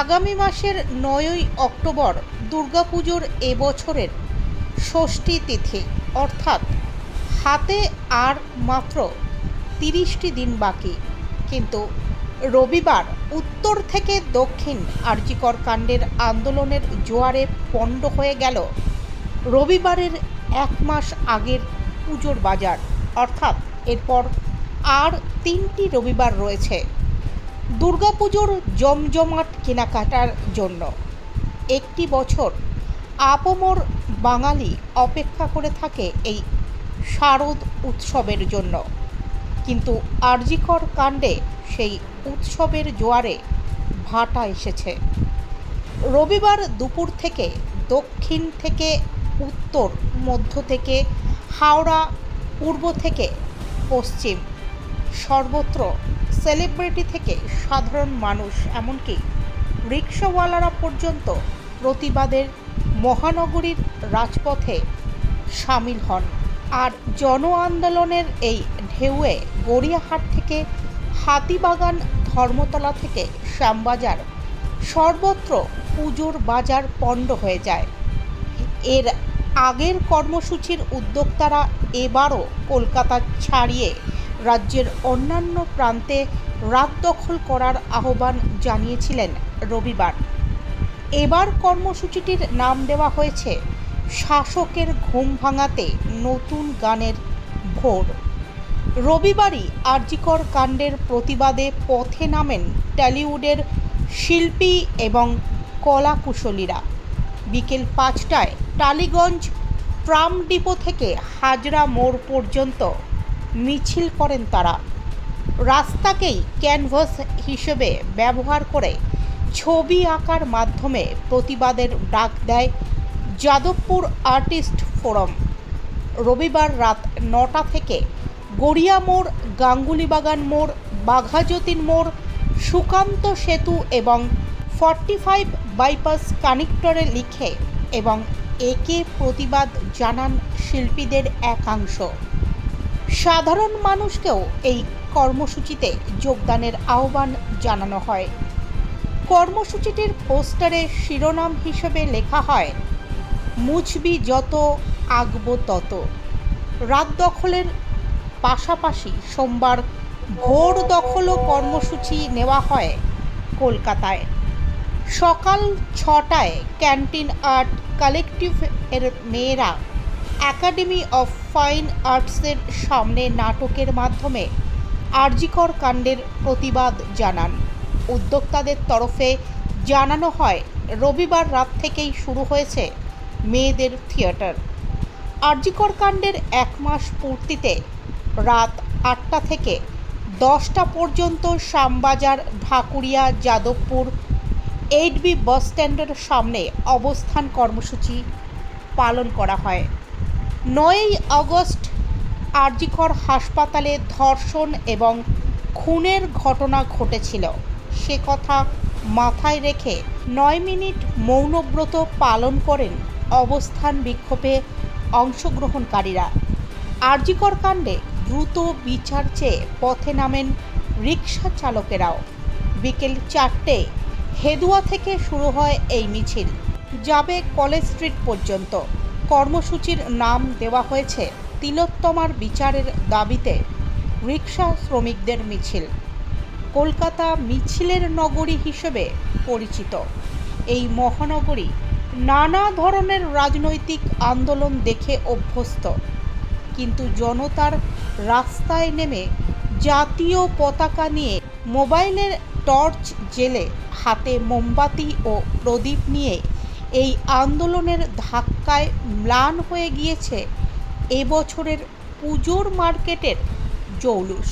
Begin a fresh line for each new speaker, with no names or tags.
আগামী মাসের নয়ই অক্টোবর দুর্গাপুজোর এবছরের ষষ্ঠী তিথি, অর্থাৎ হাতে আর মাত্র তিরিশটি দিন বাকি। কিন্তু রবিবার উত্তর থেকে দক্ষিণ আরজিকর কাণ্ডের আন্দোলনের জোয়ারে পণ্ড হয়ে গেল রবিবারের এক মাস আগের পুজোর বাজার। অর্থাৎ এরপর আর তিনটি রবিবার রয়েছে। দুর্গাপুজোর জমজমাট কেনাকাটার জন্য। একটি বছর আপমর বাঙালি অপেক্ষা করে থাকে এই শারদ উৎসবের জন্য। কিন্তু আরজিকর কাণ্ডে সেই উৎসবের জোয়ারে ভাটা এসেছে। রবিবার দুপুর থেকে দক্ষিণ থেকে উত্তর, মধ্য থেকে হাওড়া, পূর্ব থেকে পশ্চিম, সর্বত্র সেলিব্রিটি থেকে সাধারণ মানুষ, এমনকি রিক্সাওয়ালারা পর্যন্ত প্রতিবাদের মহানগরীর রাজপথে সামিল হন। আর জন আন্দোলনের এই ঢেউয়ে গড়িয়াহাট থেকে হাতিবাগান ধর্মতলা থেকে শ্যামবাজার সর্বত্র পুজোর বাজার পণ্ড হয়ে যায়। এর আগের কর্মসূচির উদ্যোক্তারা এবারও কলকাতা ছাড়িয়ে রাজ্যের অন্যান্য প্রান্তে রাত দখল করার আহ্বান জানিয়েছিলেন রবিবার। এবার কর্মসূচিটির নাম দেওয়া হয়েছে, শাসকের ঘুম ভাঙাতে নতুন গানের ভোর। রবিবারই আরজিকর কাণ্ডের প্রতিবাদে পথে নামেন টলিউডের শিল্পী এবং কলাকুশলীরা। বিকেল পাঁচটায় টালিগঞ্জ ট্রাম ডিপো থেকে হাজরা মোড় পর্যন্ত মিছিল করেন তারা। রাস্তাকেই ক্যানভাস হিসেবে ব্যবহার করে ছবি আঁকার মাধ্যমে প্রতিবাদের ডাক দেয় যাদবপুর আর্টিস্ট ফোরাম। রবিবার রাত নটা থেকে গড়িয়া মোড়, গাঙ্গুলিবাগান মোড়, বাঘাযতীন মোড়, সুকান্ত সেতু এবং ফর্টি ফাইভ বাইপাস কানেক্টরে লিখে এবং একে প্রতিবাদ জানান শিল্পীদের একাংশ। সাধারণ মানুষকেও এই কর্মসূচিতে যোগদানের আহ্বান জানানো হয়। কর্মসূচিটির পোস্টারে শিরোনাম হিসেবে লেখা হয়, মুছবি যত, আগব তত। রাত দখলের পাশাপাশি সোমবার ভোর দখলও কর্মসূচি নেওয়া হয় কলকাতায়। সকাল ছটায় ক্যান্টিন আর্ট কালেকটিভ এর মেয়েরা একাডেমি অফ ফাইন আর্টসের সামনে নাটকের মাধ্যমে আরজিকর কাণ্ডের প্রতিবাদ জানান। উদ্যোক্তাদের তরফে জানানো হয়, রবিবার রাত থেকেই শুরু হয়েছে মেয়েদের থিয়েটার। আরজিকর কাণ্ডের এক মাস পূর্তিতে রাত আটটা থেকে দশটা পর্যন্ত Shyambazar, Dhakuria, Jadavpur eight B bus স্ট্যান্ডের সামনে অবস্থান কর্মসূচি পালন করা হয়। নয়ই আগস্ট আরজিকর হাসপাতালে ধর্ষণ এবং খুনের ঘটনা ঘটেছিল। সে কথা মাথায় রেখে নয় মিনিট মৌনব্রত পালন করেন অবস্থান বিক্ষোভে অংশগ্রহণকারীরা। আরজিকর কাণ্ডে দ্রুত বিচার চেয়ে পথে নামেন রিক্সা চালকেরাও। বিকেল চারটে হেদুয়া থেকে শুরু হয় এই মিছিল। যাবে কলেজ স্ট্রিট পর্যন্ত। কর্মসূচির নাম দেওয়া হয়েছে তিলোত্তমার বিচারের দাবিতে রিক্সা শ্রমিকদের মিছিল। কলকাতা মিছিলের নগরী হিসেবে পরিচিত। এই মহানগরী নানা ধরনের রাজনৈতিক আন্দোলন দেখে অভ্যস্ত। কিন্তু জনতার রাস্তায় নেমে জাতীয় পতাকা নিয়ে মোবাইলের টর্চ জেলে হাতে মোমবাতি ও প্রদীপ নিয়ে এই আন্দোলনের ধাক্কায় ম্লান হয়ে গিয়েছে এবছরের পুজোর মার্কেটের জৌলুস।